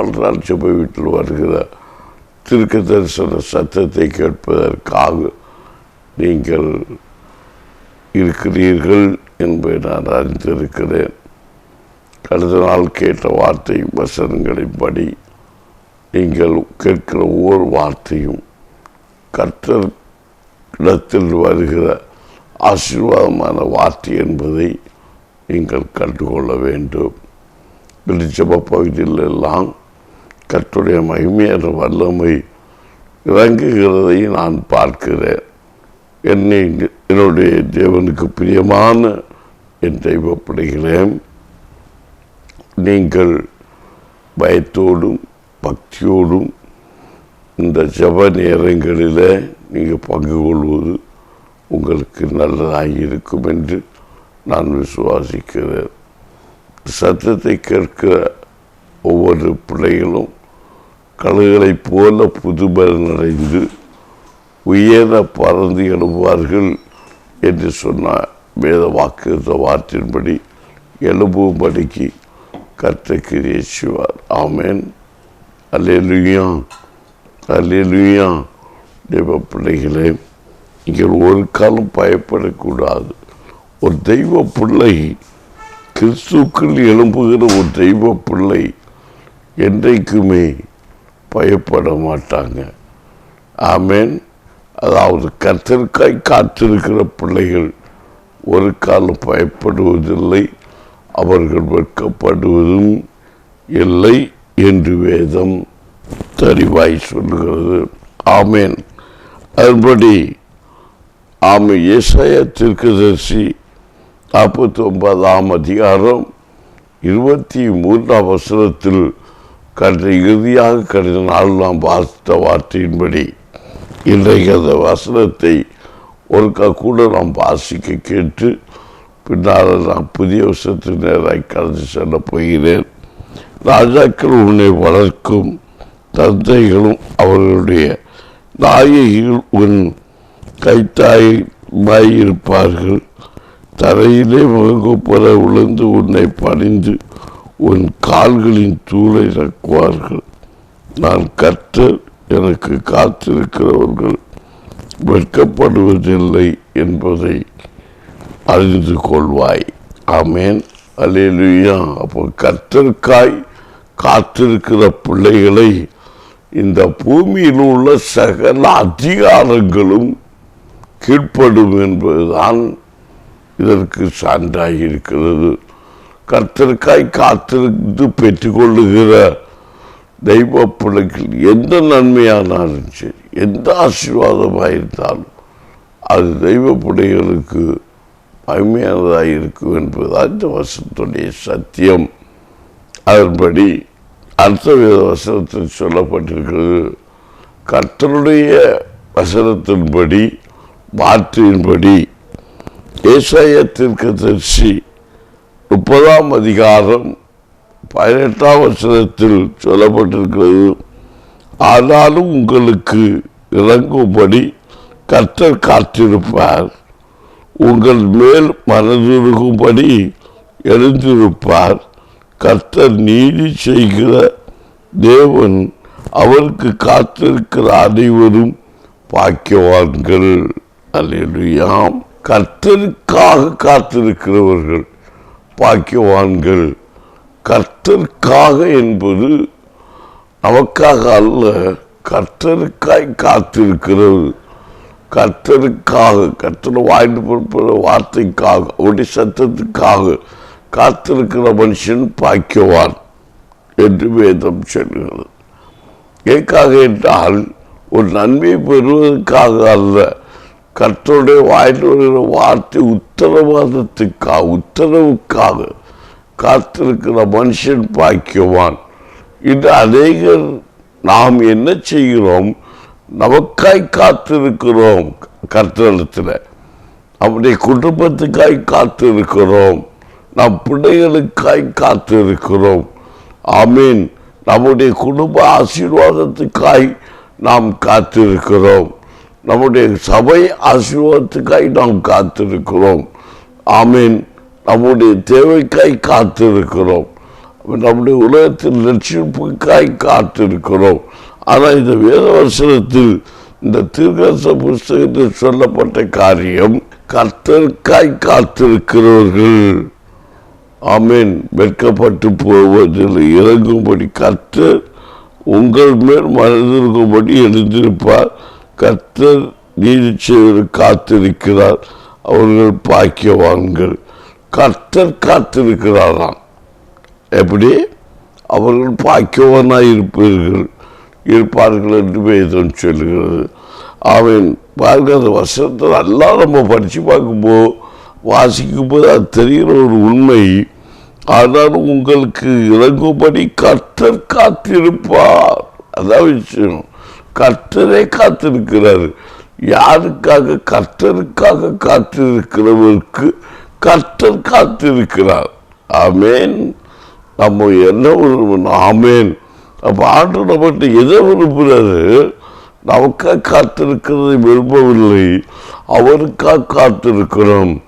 வாழ்நாள் சபை வீட்டில் வருகிற திருக்க தரிசன சத்தத்தை கேட்பதற்காக நீங்கள் இருக்கிறீர்கள் என்பதை நான் அறிந்திருக்கிறேன். கடந்த நாள் கேட்ட வார்த்தை வசனங்களின்படி நீங்கள் கேட்கிற ஒவ்வொரு வார்த்தையும் கர்த்தர் இடத்தில் வருகிற ஆசீர்வாதமான வார்த்தை என்பதை நீங்கள் கண்டுகொள்ள வேண்டும். வெளிச்சப பகுதியில் கற்றுடைய மகிமையர் மகிமையான வல்லமை இறங்குகிறதை நான் பார்க்கிறேன். என்னை என்னுடைய தேவனுக்கு பிரியமான என் தெய்வ நீங்கள் பயத்தோடும் பக்தியோடும் இந்த ஜப நேரங்களில் நீங்கள் பங்கு கொள்வது உங்களுக்கு நல்லதாக இருக்கும் என்று நான் விசுவாசிக்கிறேன். சத்தத்தை கேட்கிற ஒவ்வொரு பிள்ளைகளும் கழுகளைப் போல புதுபலன் அடைந்து உயர பறந்து எழுவார்கள் என்று சொன்ன வேத வாக்கு வார்த்தையின்படி எழும்பும்படிக்கு கர்த்தக்கிரியை செய்வார் ஆமேன். அல்லேலுயா. அல்லேலுயா. தெய்வ பிள்ளைகளே நீங்கள் ஒரு காலம் பயப்படக்கூடாது. ஒரு தெய்வ பிள்ளை கிறிஸ்துக்குள் எழும்புகிற ஒரு தெய்வ பிள்ளை என்றைக்குமே பயப்பட மாட்டாங்க ஆமேன். அதாவது கத்திற்காய் காத்திருக்கிற பிள்ளைகள் ஒரு காலம் பயப்படுவதில்லை அவர்கள் வெட்கப்படுவதும் இல்லை என்று வேதம் தெளிவாய் சொல்கிறது ஆமேன். அதன்படி ஆமை இசைய திருக்குதர்சி நாற்பத்தி ஒன்பதாம் அதிகாரம் இருபத்தி மூன்றாம் வசனத்தில் கடந்த இறுதியாக கருதினால் நாம் வாசித்த வார்த்தையின்படி இன்றைக்கு அந்த வசனத்தை ஒருக்கா கூட நாம் வாசிக்க கேட்டு பின்னால் நான் புதிய வருஷத்து நேராக கடந்து செல்ல போகிறேன். ராஜாக்கள் உன்னை வளர்க்கும் தந்தைகளும் அவர்களுடைய நாயகிகள் உன் கைத்தாய் மாயிருப்பார்கள் தரையிலே முகங்குப்பட விழுந்து உன்னை பணிந்து உன் கால்களின் தூளை இறக்குவார்கள் நான் கர்த்தர் எனக்கு காத்திருக்கிறவர்கள் வெட்கப்படுவதில்லை என்பதை அறிந்து கொள்வாய். ஆமேன். அலையிலுயா அப்போ கர்த்தருக்காய் காத்திருக்கிற பிள்ளைகளை இந்த பூமியில் உள்ள சகல அதிகாரங்களும் கீழ்ப்படும் என்பதுதான் இதற்கு சான்றாக இருக்கிறது. கர்த்தருக்காய் காத்திருந்து பெற்றுக்கொள்ளுகிற தெய்வ பிள்ளைகள் எந்த நன்மையானாலும் சரி எந்த ஆசீர்வாதமாக இருந்தாலும் அது தெய்வ பிள்ளைகளுக்கு அருமையானதாக இருக்கும் என்பதுதான் இந்த வசனத்துடைய சத்தியம். அதன்படி அடுத்த வித வசனத்தில் சொல்லப்பட்டிருக்கிறது கர்த்தருடைய வசனத்தின்படி மாற்றின்படி ஏசாயத்திற்கு தரிசி முப்பதாம் அதிகாரம் பதினெட்டாம் வசனத்தில் சொல்லப்பட்டிருக்கிறது. ஆனாலும் உங்களுக்கு இறங்கும்படி கர்த்தர் காத்திருப்பார். உங்கள் மேல் மனதுருகும்படி எழுந்திருப்பார். கர்த்தர் நீதி செய்கிற தேவன் அவருக்கு காத்திருக்கிற அனைவரும் பாக்கியவான்கள். அல்லேலூயாம் கர்த்தருக்காக காத்திருக்கிறவர்கள். பாக்கியவான்கள். கர்த்தருக்காக என்பது நமக்காக அல்ல கர்த்தருக்காய் காத்திருக்கிறது. கர்த்தருக்காக கர்த்தர் வாய்ந்து பொறுப்புற வார்த்தைக்காக அவருடைய சத்தத்துக்காக காத்திருக்கிற மனுஷன் பாக்கியவான் என்று வேதம் சொல்கிறது. ஏக்காக என்றால் ஒரு நன்மையை பெறுவதற்காக அல்ல கர்த்தருடைய வாயில் வருகிற வார்த்தை உத்தரவாதத்துக்காக உத்தரவுக்காக காத்திருக்கிற மனுஷன் பாக்கியவான். இன்று அநேகர் நாம் என்ன செய்கிறோம்? நமக்காய் காத்திருக்கிறோம் கர்த்தரிடத்தில். நம்முடைய குடும்பத்துக்காய் காத்திருக்கிறோம். நம் பிள்ளைகளுக்காய் காத்திருக்கிறோம். ஆமீன். நம்முடைய குடும்ப ஆசீர்வாதத்துக்காய் நாம் காத்திருக்கிறோம். நம்முடைய சபை ஆசீர்வாதத்துக்காய் நாம் காத்திருக்கிறோம். ஆமீன். நம்முடைய தேவைக்காய் காத்திருக்கிறோம். நம்முடைய உலகத்தின் லட்சியப்புக்காய் காத்திருக்கிறோம். ஆனால் இந்த வேத வசனத்தில் இந்த தீர்க்கதரிசன புஸ்தகத்தில் சொல்லப்பட்ட காரியம் கர்த்தருக்காய் காத்திருக்கிறவர்கள். ஆமீன். வெட்கப்பட்டு போவதில் இறங்கும்படி கர்த்தர் உங்கள் மேல் மனதிருக்கும்படி எழுந்திருப்பார். கர்த்தர் நீதி செய்வது காத்திருக்கிறார். அவர்கள் பாக்கியவான்கள். கர்த்தர் காத்திருக்கிறாராம். எப்படி? அவர்கள் பாக்கியவானாய் இருப்பீர்கள். இருப்பார்கள் என்று வேதம் சொல்லுகிறது அவன் பாருங்க அந்த வசனத்தை நல்லா நம்ம படித்து பார்க்கும்போது வாசிக்கும்போது அது தெரிகிற ஒரு உண்மை. ஆனால் உங்களுக்கு இறங்கும்படி கர்த்தர் காத்திருப்பார். அதான் விஷயம். கர்த்தரே காத்திருக்கிறார். யாருக்காக கர்த்தருக்காக காத்திருக்கிறவருக்கு கர்த்தர் காத்திருக்கிறார். ஆமேன். நம்ம என்ன விரும்பணும் ஆமேன். அப்போ ஆண்டு நம்மகிட்ட எதை விரும்புகிறாரு நமக்காக காத்திருக்கிறதை விரும்பவில்லை. அவருக்காக காத்திருக்கிறோம்.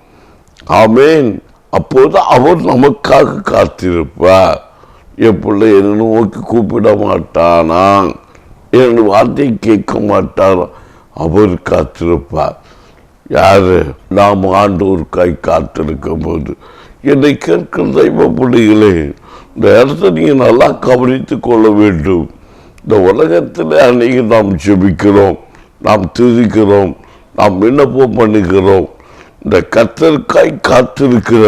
ஆமேன். அப்போது அவர் நமக்காக காத்திருப்பார். என் பிள்ளை என்ன நோக்கி கூப்பிட மாட்டானா? என் வார்த்தை கேட்க மாட்டார். அவர் காத்திருப்பார். யார்? நாம் ஆண்டோருக்காய் காத்திருக்கும் போது என்னை கேட்கிற தெய்வ பிள்ளைகளே இந்த இடத்த நீங்கள் நல்லா கவனித்து கொள்ள வேண்டும். இந்த உலகத்தில் அன்னைக்கு நாம் ஜெபிக்கிறோம் நாம் துதிக்கிறோம் நாம் விண்ணப்பம் பண்ணுகிறோம். இந்த கத்தருக்காய் காத்திருக்கிற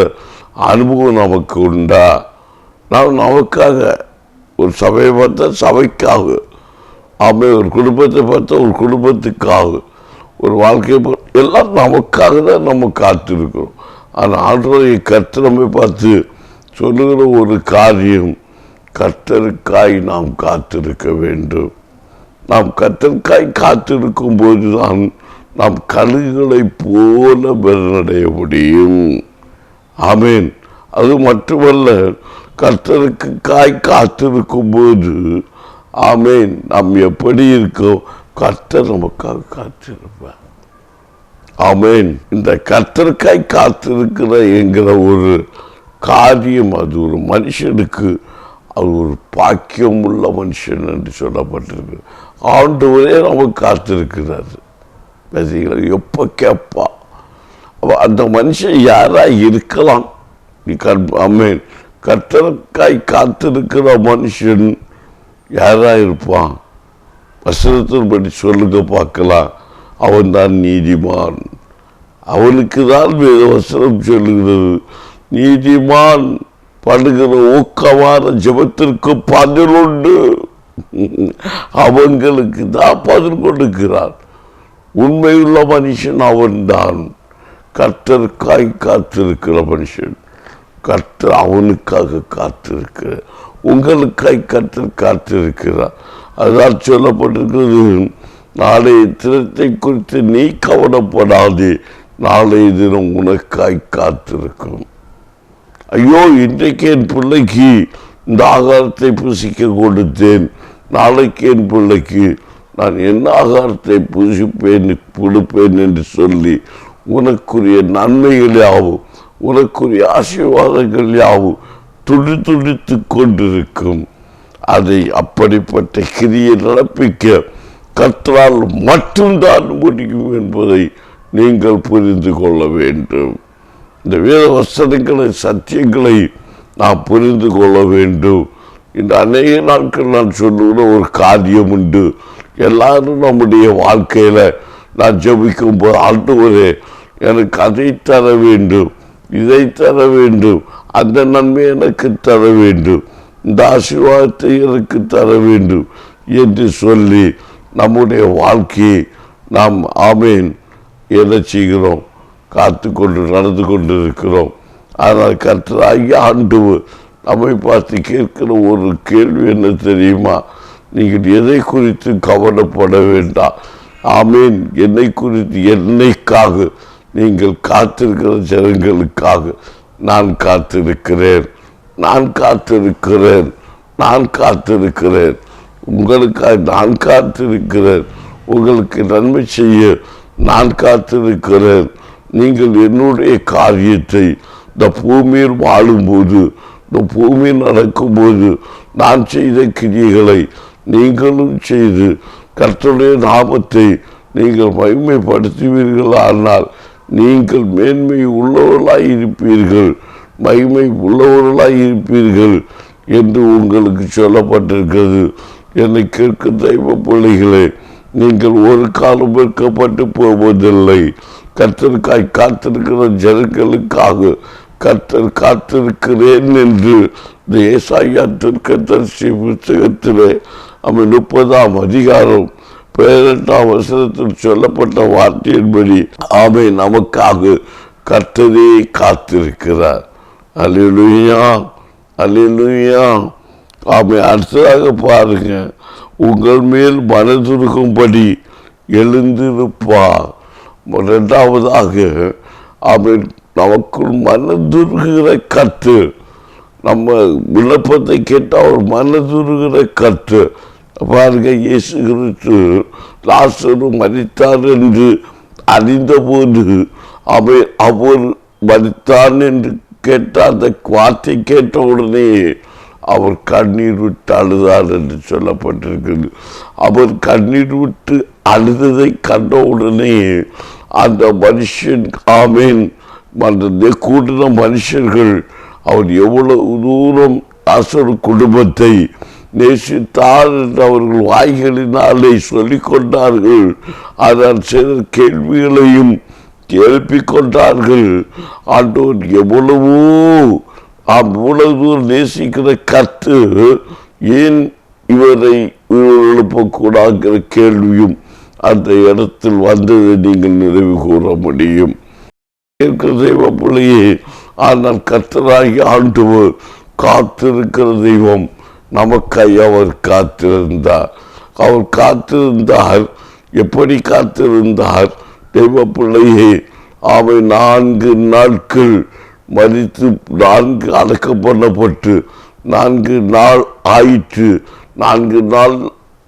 அனுபவம் நமக்கு உண்டா? நாம் நமக்காக ஒரு சபையை பார்த்தா சபைக்காக ஆமே ஒரு குடும்பத்தை பார்த்தா ஒரு குடும்பத்துக்காக ஒரு வாழ்க்கையை பார்த்து எல்லாம் நமக்காக தான் நம்ம காத்திருக்கிறோம். ஆனால் ஆண்டவரை கர்த்தரமை பார்த்து சொல்லுகிற ஒரு காரியம் கர்த்தருக்காய் நாம் காத்திருக்க வேண்டும். நாம் கர்த்தருக்காய் காத்திருக்கும் போது தான் நாம் கழுகுகளை போல பலனடைய முடியும். ஆமேன். அது மட்டுமல்ல கர்த்தருக்கு காய் காத்திருக்கும் போது ஆமேன். நாம் எப்படி இருக்கோ கர்த்தர் நமக்காக காத்திருப்பார். ஆமேன். இந்த கர்த்தருக்காய் காத்திருக்கிற என்கிற ஒரு காரியம் அது. ஒரு மனுஷனுக்கு அது ஒரு பாக்கியம் உள்ள மனுஷன் என்று சொல்லப்பட்டிருக்கு. ஆண்டவரே நமக்கு காத்திருக்கிறார். பார்த்தீங்களா எப்போ கேட்பா? அந்த மனுஷன் யாராக இருக்கலாம்? நீ கற் அம்மேன் கர்த்தருக்காய் காத்திருக்கிற மனுஷன் யாராக இருப்பான்? வசனத்தின்படி சொல்லுங்க பார்க்கலாம். அவன் தான் நீதிமான். அவனுக்கு தான் வேத வசனம் சொல்லுகிறது. நீதிமான் பண்ணுகிற ஊக்கமான ஜெபத்திற்கு பதில் உண்டு அவங்களுக்கு தான் பதில் கொடுக்கிறான். உண்மையுள்ள மனுஷன் அவன்தான். கர்த்தருக்காய் காத்திருக்கிற மனுஷன். கர்த்தர் அவனுக்காக காத்திருக்கிற உங்களுக்காய் கர்த்தர் காத்திருக்கிறார். அதான் சொல்லப்பட்டிருக்கிறது நாளைய தினத்தை குறித்து நீ கவலைப்படாதே நாளைய தினம் உனக்காய் காத்திருக்கும் ஐயோ இன்றைக்கு என் பிள்ளைக்கு இந்த ஆகாரத்தை புசிக்க கொடுத்தேன். நாளைக்கு என் பிள்ளைக்கு நான் என்ன ஆகாரத்தை புசிப்பேன் கொடுப்பேன் என்று சொல்லி உனக்குரிய நன்மைகள் யாவும் உனக்குரிய ஆசீர்வாதங்கள் யாவும் துடி துடித்து கொண்டிருக்கும். அதை அப்படிப்பட்ட கிரியை நடப்பிக்க கற்றால் மட்டும்தான் முடியும் என்பதை நீங்கள் புரிந்து கொள்ள வேண்டும். இந்த வேத வசனங்களை சத்தியங்களை நாம் புரிந்து கொள்ள வேண்டும். இந்த அநேக நாட்கள் நான் சொல்லுகிற ஒரு காரியம் உண்டு. எல்லாரும் நம்முடைய வாழ்க்கையில் நான் ஜபிக்கும் போது ஆண்டவரே எனக்கு அதை தர வேண்டும் இதை தர வேண்டும் அந்த நன்மை எனக்கு தர வேண்டும். இந்த ஆசீர்வாதத்தை எனக்கு தர வேண்டும் என்று சொல்லி நம்முடைய வாழ்க்கையை நாம் ஆமேன். என்ன செய்கிறோம்? காத்து கொண்டு நடந்து கொண்டு இருக்கிறோம் ஆனால் ஐயா ஆண்டு நம்மை பார்த்து கேட்கிற ஒரு கேள்வி என்ன தெரியுமா? நீங்கள் எதை குறித்து கவலைப்பட வேண்டாம். ஆமீன். என்னை குறித்து என்னைக்காக நீங்கள் காத்திருக்கிற ஜனங்களுக்காக. நான் காத்திருக்கிறேன். நான் காத்திருக்கிறேன். நான் காத்திருக்கிறேன். உங்களுக்காக நான் காத்திருக்கிறேன். உங்களுக்கு நன்மை செய்ய நான் காத்திருக்கிறேன். நீங்கள் என்னுடைய காரியத்தை இந்த பூமியில் வாழும்போது இந்த பூமியில் நடக்கும்போது நான் செய்த கிரியைகளை நீங்களும் செய்து கர்த்தருடைய நாமத்தை நீங்கள் மகிமைப்படுத்துவீர்களானால் ஆனால் நீங்கள் மேன்மை உள்ளவர்களாய் இருப்பீர்கள் மகிமை உள்ளவர்களாய் இருப்பீர்கள் என்று உங்களுக்கு சொல்லப்பட்டிருக்கிறது. என்னை கேட்கும் தெய்வ பிள்ளைகளே நீங்கள் ஒரு காலம் வெட்கப்பட்டு போவதில்லை. கத்தருக்காய் காத்திருக்கிற ஜனங்களுக்காக கத்தர் காத்திருக்கிறேன் என்று இந்த ஏசாயா திருக்கதர்சி புத்தகத்திலே அவன் முப்பதாம் அதிகாரம் பதினெட்டாம் வசனத்தில் சொல்லப்பட்ட வார்த்தையின்படி ஆமை நமக்காக கர்த்தரே காத்திருக்கிறார். அலிலுயா அலிலுயா ஆமை அடுத்ததாக பாருங்க. உங்கள் மேல் மனதுருக்கும்படி எழுந்திருப்பார். ரெண்டாவதாக அவன் நமக்குள் மனதுருகிற கற்று நம்ம விண்ணப்பத்தை கேட்டால் அவர் மனதுருகிற கற்று பாருங்க இயேசு கிறிஸ்து லாசரு மறித்தார் என்று அறிந்தபோது அவை அவர் மறித்தான் என்று கேட்ட அந்த வார்த்தை கேட்ட உடனே அவர் கண்ணீர் விட்டு அழுதார் என்று சொல்லப்பட்டிருக்கிறது. அவர் கண்ணீர் விட்டு அழுததை கண்ட உடனே அந்த மனுஷன் ஆமேன் அந்த கூட்டின மனுஷர்கள் அவர் எவ்வளவு தூரம் அசர் குடும்பத்தை நேசித்தார் என்று அவர்கள் வாய்களினாலே சொல்லிக் கொண்டார்கள் அதன் சில கேள்விகளையும் எழுப்பிக் கொண்டார்கள் ஆண்டவர் எவ்வளவோ அவ்வளவு நேசிக்கிற கத்து ஏன் இவரை எழுப்பக்கூடாங்கிற கேள்வியும் அந்த இடத்தில் வந்ததை நீங்கள் நினைவு கூற முடியும். இருக்கிற தெய்வ பிள்ளையே ஆனால் கத்தராகி ஆண்டவர் காத்திருக்கிற தெய்வம். நமக்காய் அவர் காத்திருந்தார். அவர் காத்திருந்தார். எப்படி காத்திருந்தார்? தெய்வ பிள்ளையே அவை நான்கு நாட்கள் மறித்து நான்கு அடக்கம் பண்ணப்பட்டு நான்கு நாள் ஆயிற்று. நான்கு நாள்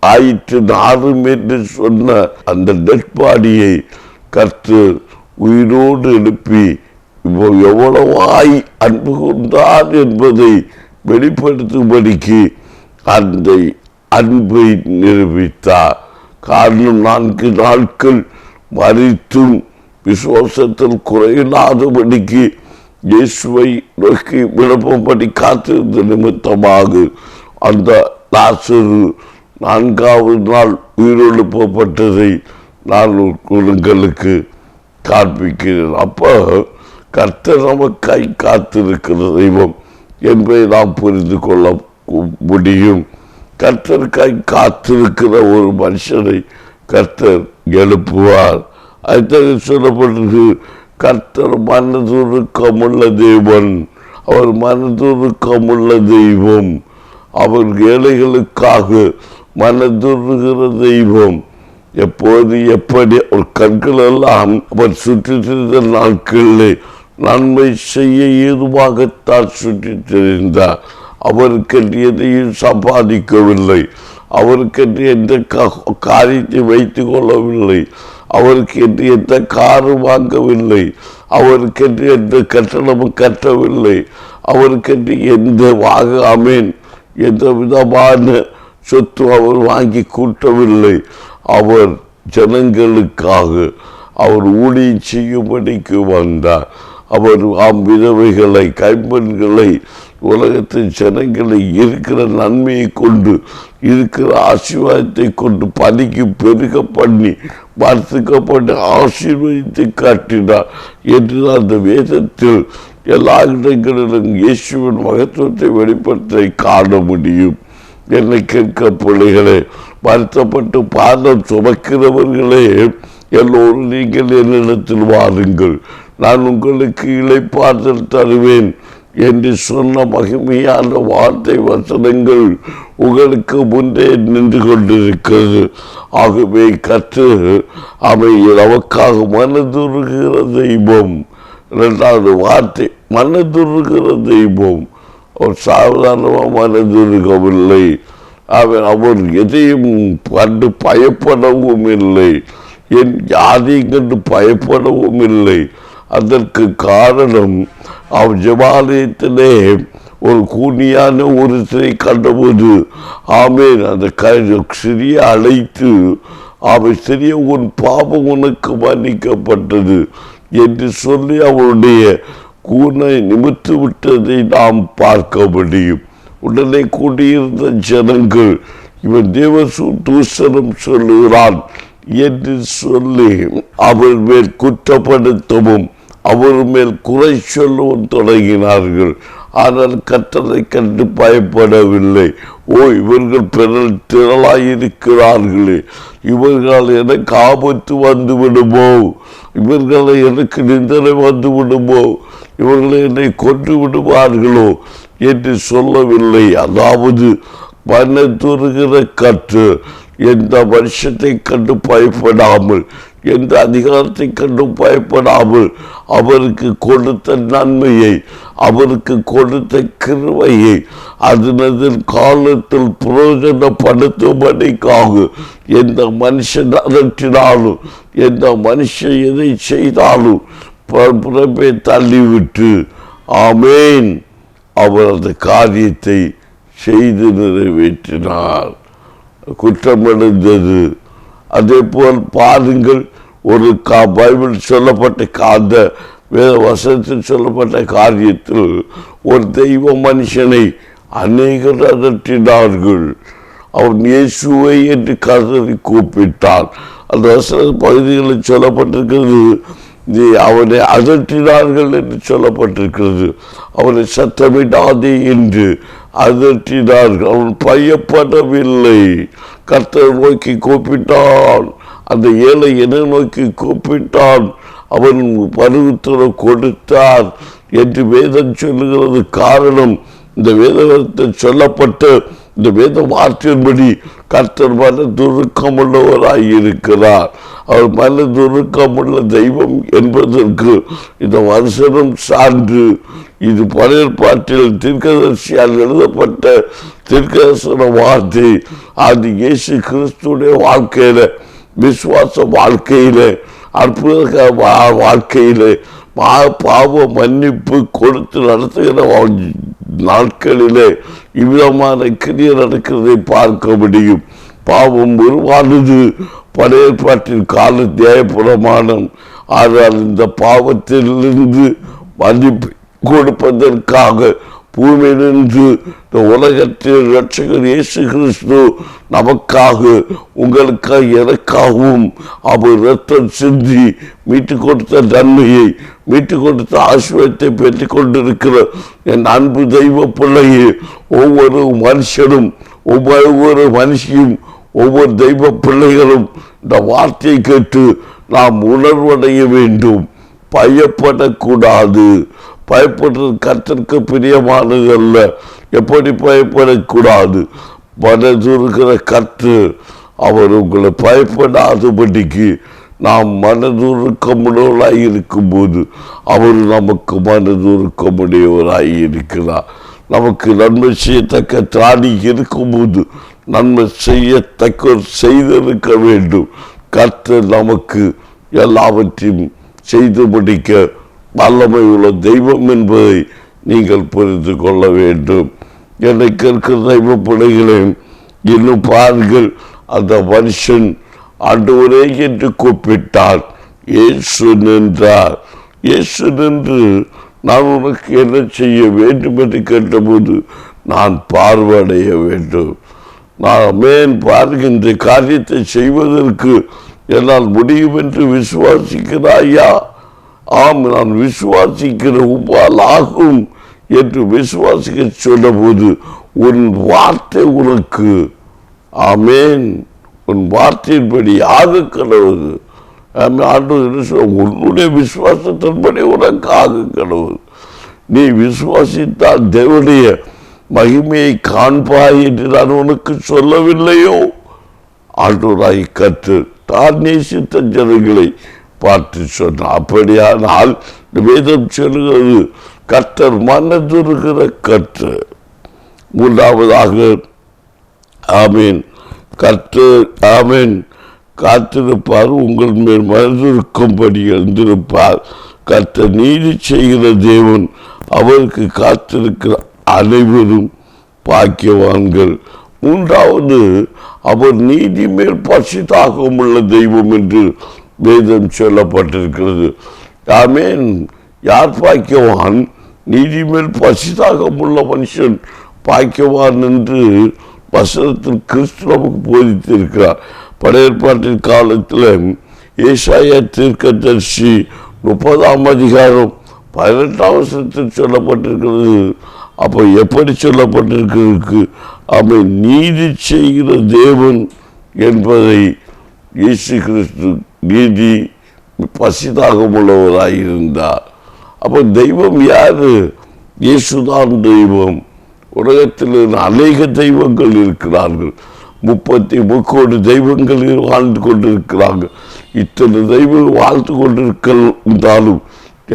ஆயிற்று நாரும் என்று சொன்ன அந்த டெட்பாடியை கற்று உயிரோடு எழுப்பி இப்போ எவ்வளவாய் அன்பு கொண்டார் என்பதை வெளிப்படுத்தும்படிக்கு அந்த அன்பை நிரூபித்தார். காரணம் நான்கு நாட்கள் மறித்தும் விசுவாசத்தில் குறையில்லாதபடிக்கு இயேசுவை நோக்கி விளப்பம்படி காத்திருந்த நிமித்தமாக அந்த லாசரு நான்காவது நாள் உயிரெழுப்பப்பட்டதை நான் உங்களுக்கு காண்பிக்கிறேன். அப்போ கர்த்தர் நமக்காய் காத்திருக்கிற தெய்வம் என்பதை நாம் புரிந்து கொள்ள முடியும். கர்த்தருக்காய் காத்திருக்கிற ஒரு மனுஷனை கர்த்தர் எழுப்புவார். அது சொல்லப்பட்டிருக்கு கர்த்தர் மனதுருக்கமுள்ள தெய்வன் அவர் மனதுருக்கமுள்ள தெய்வம். அவர் ஏழைகளுக்காக மனதுருகிற தெய்வம். எப்போது எப்படி ஒரு கண்களெல்லாம் அவர் சுற்றித் திரிந்த நாட்களிலே நன்மை செய்ய ஏதுவாகத்தான் சுற்றித் தெரிந்தார் அவருக்கு எதையும் சம்பாதிக்கவில்லை. அவருக்கென்று எந்த காரியத்தை வைத்து கொள்ளவில்லை. அவருக்கு என்று எந்த காரு வாங்கவில்லை. அவருக்கென்று எந்த கட்டணமும் கட்டவில்லை. அவருக்கென்று எந்த வாக அமேன் எந்த விதமான சொத்து அவர் வாங்கி கூட்டவில்லை. அவர் ஜனங்களுக்காக அவர் ஊழியம் செய்யும்படிக்கு வந்தார். அவர் ஆம் விதவைகளை கைம்பெண்களை உலகத்தின் ஜனங்களை இருக்கிற நன்மையை கொண்டு இருக்கிற ஆசீர்வாதத்தை கொண்டு பணிக்கு பெருக பண்ணி வர்த்துக்கப்பட்டு ஆசீர்வதித்து காட்டினார் என்று அந்த வேதத்தில் எல்லா இடங்களிலும் இயேசுவின் மகத்துவத்தை வெளிப்படுத்த காண முடியும். என்னை கேட்க பிள்ளைகளே வருத்தப்பட்டு பாதம் சுமக்கிறவர்களே எல்லோரும் நீங்கள் என்னிடத்தில் வாருங்கள். நான் உங்களுக்கு இழைப்பாற்றல் தருவேன் என்று சொன்ன மகிமையான வார்த்தை வசனங்கள் உங்களுக்கு முன்னே நின்று கொண்டிருக்கிறது. ஆகவே கற்று அவை நமக்காக மனதுருகிற தெய்வம். இரண்டாவது வார்த்தை மனதுருகிற தெய்வம். அவர் சாதாரணமாக மனதுருகவில்லை. அவர் அவர் எதையும் கண்டு பயப்படவும் இல்லை என் யாரையும் கண்டு பயப்படவும் இல்லை அதற்கு காரணம் அவன் ஜபாலயத்திலே ஒரு கூனியான ஒரு சிலை கண்டபோது ஆமேன் அந்த க- சிறிய அழைத்து அவை சிறிய உன் பாவம் உனக்கு மன்னிக்கப்பட்டது என்று சொல்லி அவனுடைய கூனை நிமித்து விட்டதை நாம் பார்க்க முடியும். உடனே கூடியிருந்த ஜனங்கள் இவன் தேவசு தூசனம் சொல்லுகிறான் என்று சொல்லி அவர் மேல் குற்றப்படுத்தவும் அவர் மேல் குறை சொல்லவும் தொடங்கினார்கள். ஆனால் கற்றதை கண்டு பயப்படவில்லை. ஓ இவர்கள் பிறல் திரளாயிருக்கிறார்களே. இவர்களால் எனக்கு ஆபத்து வந்து விடுமோ இவர்களை எனக்கு நிந்தனை வந்து விடுமோ இவர்களை என்னை கொன்று விடுவார்களோ என்று சொல்லவில்லை. அதாவது மனத்துருகிற கற்று எந்த வருஷத்தை கண்டு பயப்படாமல் எந்த அதிகாரத்தை கண்டு பயப்படாமல் அவருக்கு கொடுத்த நன்மையை அவருக்கு கொடுத்த கிருவையை அதனதில் காலத்தில் பிரயோஜனப்படுத்தும்படிக்காக எந்த மனுஷன் அகற்றினாலும் எந்த மனுஷன் எதை செய்தாலும் பு- தள்ளிவிட்டு ஆமேன். அவர் அந்த காரியத்தை செய்து நிறைவேற்றினார். குற்றமடைந்தது அதே போல் பாருங்கள் ஒரு கா பைபிள் சொல்லப்பட்ட கா- அந்த வேத வசனத்தில் சொல்லப்பட்ட காரியத்தில் ஒரு தெய்வ மனுஷனை அநேகர் அதற்றினார்கள். அவன் இயேசுவை என்று கதறி கூப்பிட்டான். அந்த வசன பகுதிகளில் சொல்லப்பட்டிருக்கிறது அவனை அதற்றினார்கள் என்று சொல்லப்பட்டிருக்கிறது. அவனை சத்தமிடாதே என்று அதற்றினார்கள். அவன் பயப்படவில்லை. கர்த்தரை நோக்கி கூப்பிட்டான். அந்த ஏழை என நோக்கி கூப்பிட்டான். அவன் பருவத்துடன் கொடுத்தார் என்று வேதம் சொல்லுகிறது காரணம். இந்த வேதத்தில் சொல்லப்பட்ட இந்த வேத வார்த்தையின்படி கர்த்தர் மன துருக்கமுள்ளவராய் இருக்கிறார். அவர் மன துருக்கமுள்ள தெய்வம் என்பதற்கு இந்த வசனம் சான்று. இது பழையற்பாட்டில் தீர்க்கதரிசியால் எழுதப்பட்ட தீர்க்கதரிசன வார்த்தை. அது இயேசு கிறிஸ்துடைய வாழ்க்கையில விசுவாச வாழ்க்கையிலே அற்புத வா- வாழ்க்கையிலே பா- பாவ மன்னிப்பு கொடுத்து நடத்துகிற நாட்களிலே இவ்விதமான கிரிய நடக்கிறதை பார்க்க முடியும். பாவம் உருவானது பழைய கால தியாயப்பிரமாணம். ஆனால் இந்த பாவத்திலிருந்து மன்னிப்பு கொடுப்பதற்காக பூமியிலிருந்து இந்த உலகத்தில் ரட்சகர் இயேசு கிறிஸ்து நமக்காக உங்களுக்காக எனக்காகவும் அவர் ரத்தம் சிந்தி மீட்டு கொடுத்த நன்மையை மீட்டு கொடுத்த ஆசிரியத்தை பெற்றுக் கொண்டிருக்கிற என் அன்பு தெய்வ பிள்ளையே ஒவ்வொரு மனுஷனும் ஒவ்வொரு மனுஷியும் ஒவ்வொரு தெய்வ பிள்ளைகளும் இந்த வார்த்தையை கேட்டு நாம் உணர்வடைய வேண்டும். பயப்படக்கூடாது. பயப்படுறது கற்றுக்கு பிரியமானது அல்ல. எப்படி பயப்படக்கூடாது? மனதுருக்கிற கற்று அவர் உங்களை பயப்படாதபடிக்கு நாம் மனதுருக்கமுடையவராக இருக்கும்போது அவர் நமக்கு மனதுருக்கமுடையவராக இருக்கிறார். நமக்கு நன்மை செய்யத்தக்க திராணி இருக்கும்போது நன்மை செய்யத்தக்க செய்திருக்க வேண்டும். கர்த்தர் நமக்கு எல்லாவற்றையும் செய்து முடிக்க வல்லமையுள்ள தெய்வம் என்பதை நீங்கள் புரிந்து கொள்ள வேண்டும். என்னை கேட்கிற தெய்வ பிள்ளைகளே இன்னும் பாருங்கள் அந்த மனுஷன் ஆண்டவரே என்று கூப்பிட்டார். இயேசு நின்றார். இயேசு நின்று நான் உனக்கு என்ன செய்ய வேண்டும் என்று கேட்டபோது நான் பார்வையடைய வேண்டும். நான் மேன் பார்க்கின்ற காரியத்தை செய்வதற்கு என்னால் முடியும் என்று விசுவாசிக்கிறாயா? ஆம் நான் விசுவாசிக்கிற உப்பால் ஆகும் என்று விசுவாசிக்க சொன்னபோது உன் வார்த்தை உனக்கு. ஆமேன். உன் வார்த்தையின்படி ஆக கடவுது உன்னுடைய விசுவாசத்தின்படி உனக்கு ஆக கடவுது நீ விசுவாசித்தால் தேவனுடைய மகிமையை காண்பாய் என்று நான் உனக்கு சொல்லவில்லையோ? ஆண்டோராய் கற்று தான் நேசித்த ஜனங்களை பார்த்து சொன்ன அப்படியானால் வேதம் சொல்லுகிறது கர்த்தர் மனதுருகிற கற்று மூன்றாவதாக ஆமீன். கற்று ஆமீன். காத்திருப்பார் உங்கள் மேல் மனதிருக்கும்படி எழுந்திருப்பார். கர்த்தர் நீதி செய்கிற தேவன் அவருக்கு காத்திருக்கிற அனைவரும் பாக்கியவான்கள். மூன்றாவது அவர் நீதி மேல் பசிதாகவும் உள்ள தெய்வம் என்று வேதம் சொல்லப்பட்டிருக்கிறது. ஆமேன். யார் பாக்கியவான் நீதி மேல் பசிதாகம் உள்ள மனுஷன் பாக்கியவான் என்று வசனத்தில் கிறிஸ்து நமக்கு போதித்திருக்கிறார். படையற்பாட்டின் காலத்தில் ஏசாய தீர்க்கதர்சி முப்பதாம் அதிகாரம் பதினெட்டாம் வருஷத்தில் சொல்லப்பட்டிருக்கிறது. அப்போ எப்படி சொல்லப்பட்டிருக்கிறதுக்கு அவன் நீதி செய்கிற தேவன் என்பதை இயேசு கிறிஸ்து நீதி பசிதாகம் உள்ளவராயிருந்தார் அப்போ தெய்வம் யாரு? இயேசுதான் தெய்வம். உலகத்தில் அநேக தெய்வங்கள் இருக்கிறார்கள். முப்பத்தி முக்கோடி தெய்வங்கள் வாழ்ந்து கொண்டிருக்கிறாங்க இத்தனை தெய்வம் வாழ்ந்து கொண்டிருக்கின்றாலும்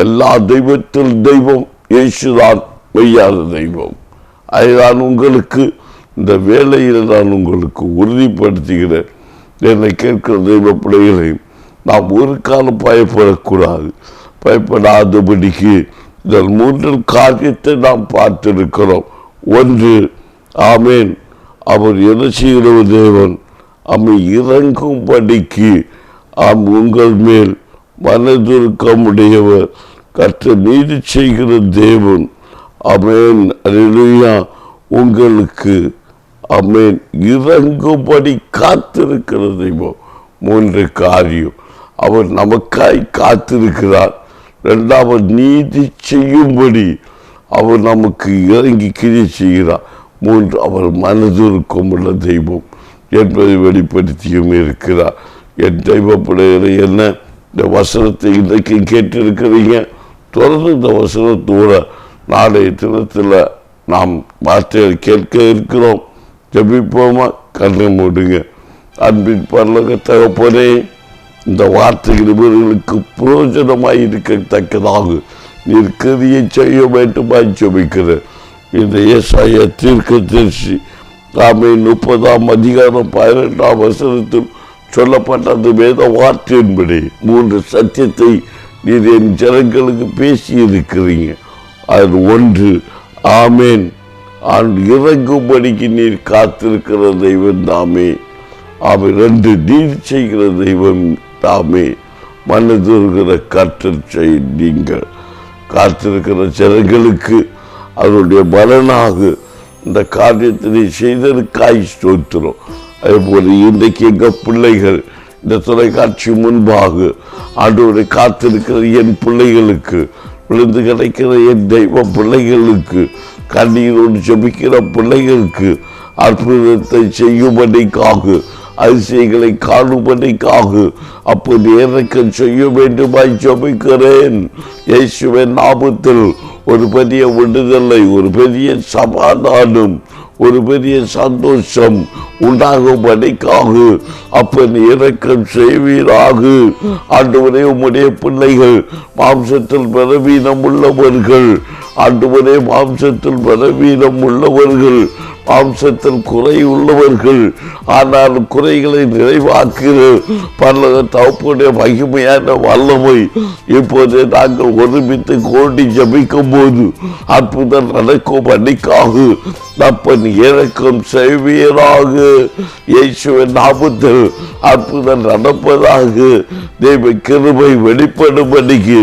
எல்லா தெய்வத்தில் தெய்வம் இயேசுதான் மெய்யான தெய்வம். அதுதான் உங்களுக்கு இந்த வேலையில் நான் உங்களுக்கு உறுதிப்படுத்துகிறேன். என்னை கேட்கிற தெய்வ பிள்ளைகளையும் நாம் ஒரு காலம் பயப்படக்கூடாது. பயப்படாதபடிக்கு இதன் மூன்றில் காரியத்தை நாம் பார்த்திருக்கிறோம். ஒன்று ஆமேன். அவர் என்ன செய்கிற தேவன்? அம்மை இறங்கும்படிக்கு அம் உங்கள் மேல் மனதுருக்கமுடையவர். கற்ற நீதி செய்கிற தேவன். அமேன் அல்லேலூயா. உங்களுக்கு அமேன் இறங்கும்படி காத்திருக்கிற தெய்வம். மூன்று காரியம். அவர் நமக்காய் காத்திருக்கிறார். ரெண்டாவது நீதி செய்யும்படி அவர் நமக்கு இறங்கி கிரி செய்கிறார். மூன்று அவர் மனதிற்கும் உள்ள தெய்வம் என்பதை வெளிப்படுத்தியும் இருக்கிறார். என் தெய்வ பிள்ளைகளை என்ன இந்த வசனத்தை இன்றைக்கு கேட்டிருக்கிறீங்க? தொடர்ந்து இந்த வசனத்தோட நாளைய தினத்தில் நாம் வார்த்தைகள் கேட்க இருக்கிறோம். ஜபிப்போமா? கண்ணை மூடுங்க. அன்பின் பரலக தகப்பனே இந்த வார்த்தைகள் இவர்களுக்கு பிரயோஜனமாய் இருக்கத்தக்கதாக நீர் கிரியை செய்ய வேண்டுமாய் ஜபிக்கிறேன் இந்த ஏசாய தீர்க்க தரிசி ஆமை முப்பதாம் அதிகாரம் பதினெட்டாம் வசனத்தில் சொல்லப்பட்ட அந்த வேத வார்த்தையின்படி மூன்று சத்தியத்தை நீர் என் ஜனங்களுக்கு பேசி இருக்கிறீங்க அது ஒன்று ஆமேன். ஆண் இறங்கும்படிக்கு நீர் காத்திருக்கிற தெய்வம் தாமே. அவன் ரெண்டு நீர் செய்கிற தெய்வம் தாமே மனதிருக்கிற கற்றல் நீங்கள். காத்திருக்கிற ஜனங்களுக்கு அதனுடைய பலனாக இந்த காரியத்தினை செய்ததற்காய் ஸ்தோத்திரம். அதேபோல் இன்றைக்கு எங்கள் பிள்ளைகள் இந்த தொலைக்காட்சி முன்பாக ஆண்டவரை காத்திருக்கிற என் பிள்ளைகளுக்கு விழுந்து கிடைக்கிற என் தெய்வ பிள்ளைகளுக்கு கண்ணீரோடு ஜபிக்கிற பிள்ளைகளுக்கு அற்புதத்தை செய்யும்படிக்காக அதிசயங்களை காணும்படிக்காக. அப்போது இறக்கம் செய்ய வேண்டுமாய் ஜபிக்கிறேன். இயேசுவின் நாமத்தில் ஒரு பெரிய விடுதலை ஒரு பெரிய சமாதானம் ஒரு பெரிய சந்தோஷம் உண்டாகும்படிக்காக அப்பன் இறக்கம் செய்வீராக. ஆண்டவரே உம்முடைய பிள்ளைகள் மாம்சத்தில் பலவீனம் உள்ளவர்கள் ஆண்டவரே மாம்சத்தில் பலவீனம் உள்ளவர்கள் அம்சத்தில் குறை உள்ளவர்கள். ஆனால் குறைகளை நிறைவாக்குகிற பல தவப்புடைய மகிமையான வல்லமை. இப்போது நாங்கள் ஒருமித்து கோடி ஜபிக்கும் போது அற்புதம் நடக்கும் அன்னைக்காக தப்பன் இறக்கம் செய்வியராக இயேசுவின் நாமத்தில் அற்புதம் நடப்பதாக தெய்வ வெளிப்படும் வெளிப்படும்படிக்கு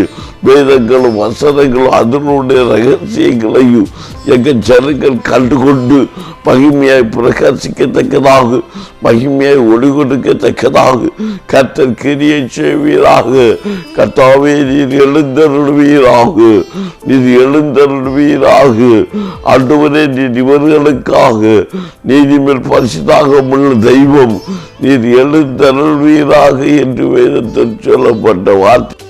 வேதங்களும் வசனங்களும் அதனுடைய ரகசியங்களையும் எங்கள் ஜனங்கள் கண்டுகொண்டு மகிமையாய் பிரகாசிக்கத்தக்கதாக மகிமையாய் ஒளி கொடுக்கத்தக்கதாக கத்தர் கிரியை செய்வீராக. கத்தாவே நீர் எழுந்தருள்வீராக. நீர் எழுந்தருள்வீராக. ஆண்டவரே நீர் இவர்களுக்காக. நீதிமேல் பரிசுதாக உள்ள தெய்வம் நீர் எழுந்தருள்வீராக என்று வேதத்தில் சொல்லப்பட்ட வார்த்தை.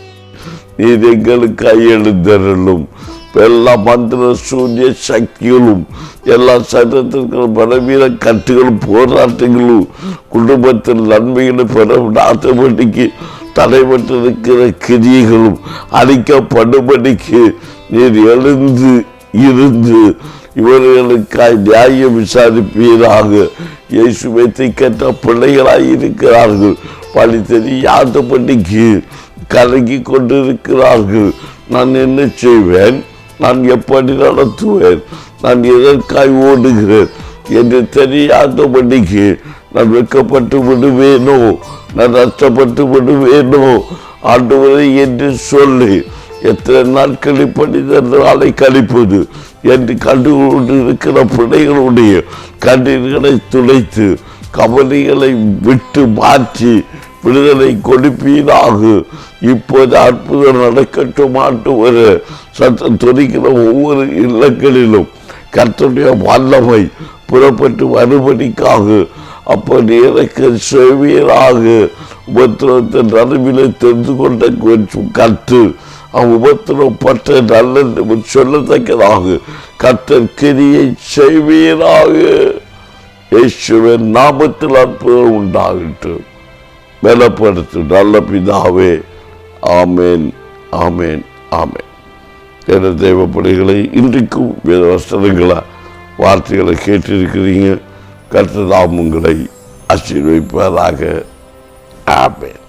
நீர் எங்களுக்கு எழுந்தருளும். எல்லா மந்திர சூரிய சக்திகளும் எல்லா சட்டத்திற்கும் பலவீன கட்டுகளும் போராட்டங்களும் குடும்பத்தில் நன்மைகளை பெற நாட்டுபடிக்கு தடைபட்டிருக்கிற கிரியைகளும் அழிக்கப்படும்படிக்கு நீர் எழுந்து இருந்து இவர்களுக்காய் நியாயம் விசாரிப்பீராக இயேசுவை கேட்ட பிள்ளைகளாய் இருக்கிறார்கள் பழி தெரியாதபடிக்கு கலங்கி கொண்டிருக்கிறார்கள் நான் என்ன செய்வேன் நான் எப்படி நடத்துவேன்? நான் எதற்காய் ஓடுகிறேன்? என்று தெரியாதபடிக்கு நான் வெட்கப்பட்டு விடுவேனோ? நான் நஷ்டப்பட்டு விடுவேனோ? ஆண்டவரை என்று சொல்லி எத்தனை நாட்கள் இப்படி நாளை கழிப்பது? என்று கண்டு கொண்டு இருக்கிற பிள்ளைகளுடைய கண்ணீர்களை துளைத்து கவலைகளை விட்டு மாற்றி விடுதலை கொடுப்பீராக இப்போது அற்புதம் நடக்கட்டும் ஆண்டு வர சத்தம் துணிக்கிற ஒவ்வொரு இல்லங்களிலும் கற்றுடைய வல்லமை புறப்பட்டு வருபடிக்காக அப்படி எனக்கு செவியராக உபத்திரத்தின் நடுவிலே தெரிந்து கொண்ட கொஞ்சம் கற்று அவ் உபத்திரப்பட்ட நல்ல சொல்லத்தக்கதாக கத்தர் கிரியை செய்வீராக இயேசுவின் நாமத்தில் அற்புதம் உண்டாகிட்டு பலப்படுத்து நல்ல பிதாவே ஆமேன் ஆமேன் ஆமேன். என தேவப்படைகளை இன்றைக்கும் வேத வசனங்களா வார்த்தைகளை கேட்டிருக்கிறீங்க. கர்த்ததாம் உங்களை ஆசீர்வைப்பதாக ஆமேன்.